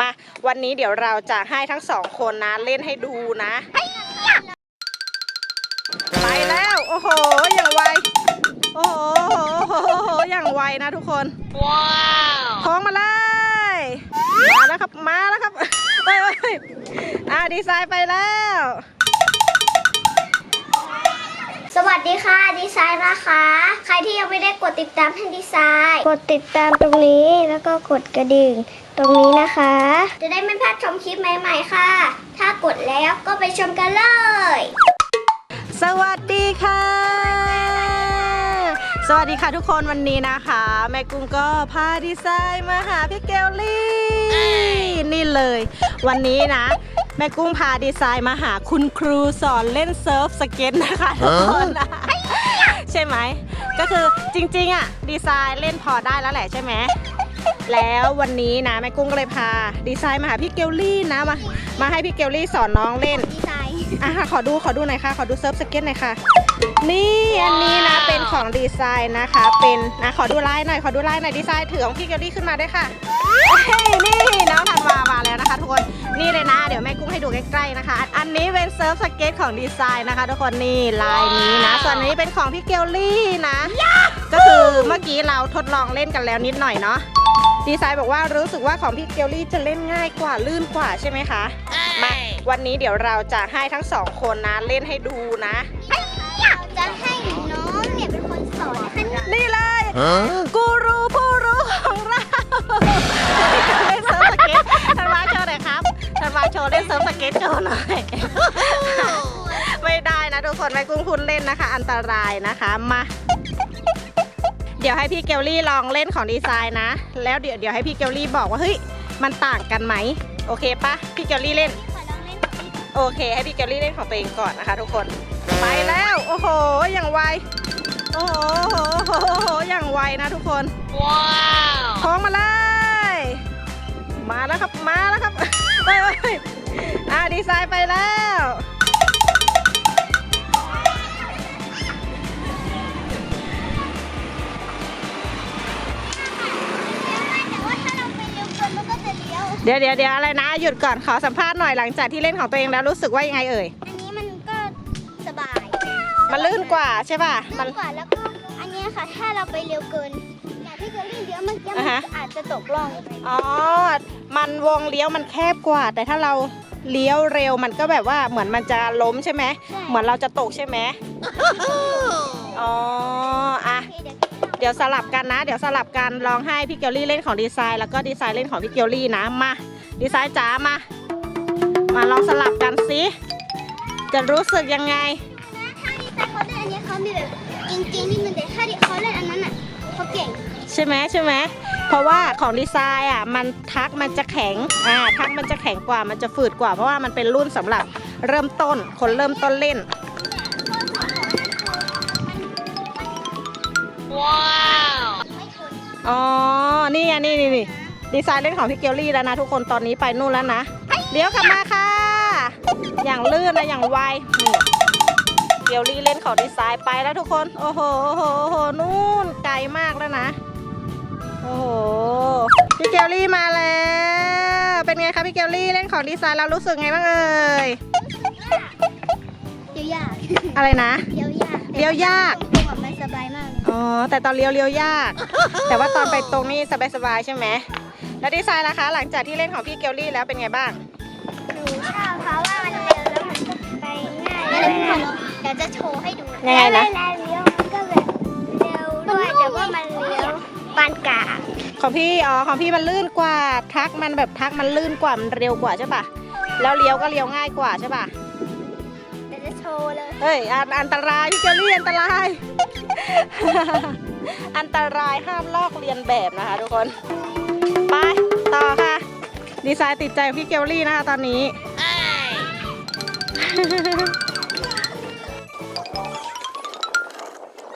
มาวันนี้เดี๋ยวเราจะให้ทั้งสองคนนะเล่นให้ดูนะ ไปแล้ว โอ้โห อย่างไว โอ้โหโอ้โหโอ้โหอย่างไวนะทุกคน ว้าวท้องมาเลยมาแล้วครับ มาแล้วครับเอ้ยเอ้ยอ่าดีไซน์ไปแล้วส วัสดีค่ะดีไซน์นะคะ ใครที่ยังไม่ได้กดติดตามให้ดีไซน์ กดติดตามตรงนี้แล้วก็กดกระดิ่ง ตรงนี้นะคะ จะได้ไม่พลาดชมคลิปใหม่ ๆ ค่ะ ถ้ากดแล้วก็ไปชมกันเลย สวัสดีค่ะ สวัสดีค่ะทุกคนวันนี้นะคะ แม่กุ้งก็พาดีไซน์มาหาพี่เกลลี่ นี่เลย วันนี้นะ แม่กุ้งพาดีไซน์มาหาคุณครูสอนเล่นเซิร์ฟสเก็ตนะคะทุกคนนะใช่ไหม ก็คือจริงๆอะดีไซน์เล่นพอได้แล้วแหละใช่ไหมแล้ววันนี้นะแม่กุ้งก็เลยพา ดีไซน์มาหาพี่เกลลี่นะมามาให้พี่เกลลี่สอนน้องเล่นดีไซน์อะค่ะขอดูขอดูหน่อยค่ะ ขอดูเซิร์ฟสเก็ตหน่อยค่ะ นี่อันนี้นะเป็นของดีไซน์นะคะ เป็นนะขอดูลายหน่อยขอดูลายหน่อยดีไซน์ถือของพี่เกลลี่ขึ้นมาด้วยค่ะเฮ้ยนี่น้องธันวามาแล้วนะคะทุกคนนี่เลยนะเดี๋ยวแม่กุ้งให้ดูใกล้ๆนะคะ อันนี้เป็นเซิร์ฟสเก็ตของดีไซน์นะคะ ทุกคนนี่ลายนี้นะ ส่วนอันนี้เป็นของพี่เกลลี่นะ ก็คือเมื่อกี้เราทดลองเล่นกันแล้วนิดหน่อยเนาะดีไซน์บอกว่ารู้สึกว่าของพี่เกลลี่จะเล่นง่ายกว่าลื่นกว่าใช่ไหมคะมา วันนี้เดี๋ยวเราจะให้ทั้งสองคนนะเล่นให้ดูนะจะให้น้องเนี่ยเป็นคนสอนนะคะนี่เลยกูรูผู้รู้ของเราเล่นเซิร์ฟสเก็ตธันวาโชว์หน่อยครับธันวาโชว์เล่นเซิร์ฟสเก็ตโชว์หน่อยไม่ได้นะทุกคนไม่กุ้งคุณเล่นนะคะ อันตรายนะคะมาเดี๋ยวให้พี่เกลลี่ลองเล่นของดีไซน์นะ แล้วเดี๋ยวเดี๋ยวให้พี่เกลลี่บอกว่าเฮ้ยมันต่างกันไหมโอเคปะพี่เกลลี่เล่นขอลองเล่น โอเค ให้พี่เกลลี่เล่นของตัวเองก่อนนะคะ ทุกคน ไปแล้ว โอ้โห อย่างไว โอ้โหโอ้โหโอ้โหย่างไวนะทุกคน ว้าวท้องมาเลย มาแล้วครับ มาแล้วครับเอ้ยเอ้ยอ่าดีไซน์ไปแล้ว เลี้ยวเดี๋ยวเดี๋ยวเดี๋ยวอะไรนะ หยุดก่อนขอสัมภาษณ์หน่อยหลังจากที่เล่นของตัวเองแล้วรู้สึกว่ายังไงเอ่ย อันนี้มันก็สบายมันลื่นกว่าใช่ป่ะ มัลื่นน กว่าแล้วก็อันเนี้ยค่ะ ถ้าเราไปเร็วเกินอย่างที่เคยเล่นเยอะเมื่อกี้มัอ่านฮะ อาจจะตกล่องอ๋อ มันวงเลี้ยวมันแคบกว่า แต่ถ้าเราเลี้ยวเร็วมันก็แบบว่าเหมือนมันจะล้มใช่ไหมเหมือนเราจะตกใช่ไหม อ๋อ อะ โอเคเดี๋ยวเดี๋ยวสลับกันนะ เดี๋ยวสลับกันลองให้พี่เกลลี่เล่นของดีไซน์แล้วก็ดีไซน์เล่นของพี่เกลลี่นะมาดีไซน์จ๋ามา มาลองสลับกันสิจะรู้สึกยังไงถ้าดีไซน์เขาเล่นอันเนี้ยเขามีแบบจริงๆนี่มันแต่ถ้าเขาเล่นอันนั้นอะเขาเก่งใช่ไหมใช่ไหมเพราะว่าของดีไซน์อะมันทักมันจะแข็งอ่าทักมันจะแข็งกว่ามันจะฝืดกว่า เพราะว่ามันเป็นรุ่นสำหรับเริ่มต้นคนเริ่มต้นเล่นไม่ทน อ๋อ นี่ไงนี่นี่นี่ดีไซน์เล่นของพี่เกลลี่แล้วนะ ทุกคนตอนนี้ไปนู่นแล้วนะเลี้ยวกลับมาค่ะ อย่างลื่นนะอย่างไวนี่เกลลี่เล่นของดีไซน์ไปแล้วทุกคน โอ้โหโอ้โหโอ้โหนู่นไกลมากแล้วนะ โอ้โหพี่เกลลี่มาแล้ว เป็นไงคะพี่เกลลี่เล่นของดีไซน์แล้วรู้สึกไงบ้างเอ่ยเลี้ยวยากอะไรนะเลี้ยวยาก เลี้ยวยาก ตรงๆอะมันสบายมากเลยอ๋อ แต่ตอนเลี้ยวเลี้ยวยาก แต่ว่าตอนไปตรงนี้สบายๆใช่ไหม แล้วดีไซน์ล่ะคะ หลังจากที่เล่นของพี่เกลลี่แล้วเป็นไงบ้าง หนูชอบเพราะว่ามันเร็วแล้วมันก็ไปง่ายแล้วเดี๋ยวจะโชว์ให้ดูยังไงนะเวลาเลี้ยวมันก็แบบเร็วด้วยแต่ว่ามันเลี้ยวปานกลางของพี่ อ๋อ ของพี่มันลื่นกว่า ทักมันแบบทักมันลื่นกว่า มันเร็วกว่าใช่ปะแล้วเลี้ยวก็เลี้ยวง่ายกว่าใช่ปะเดี๋ยวจะโชว์เลย เฮ้ยอันอันตรายพี่เกลลี่อันตราย อันตรายห้ามลอกเลียนแบบนะคะทุกคน ไปต่อค่ะ ดีไซน์ติดใจของพี่เกลลี่นะคะตอนนี้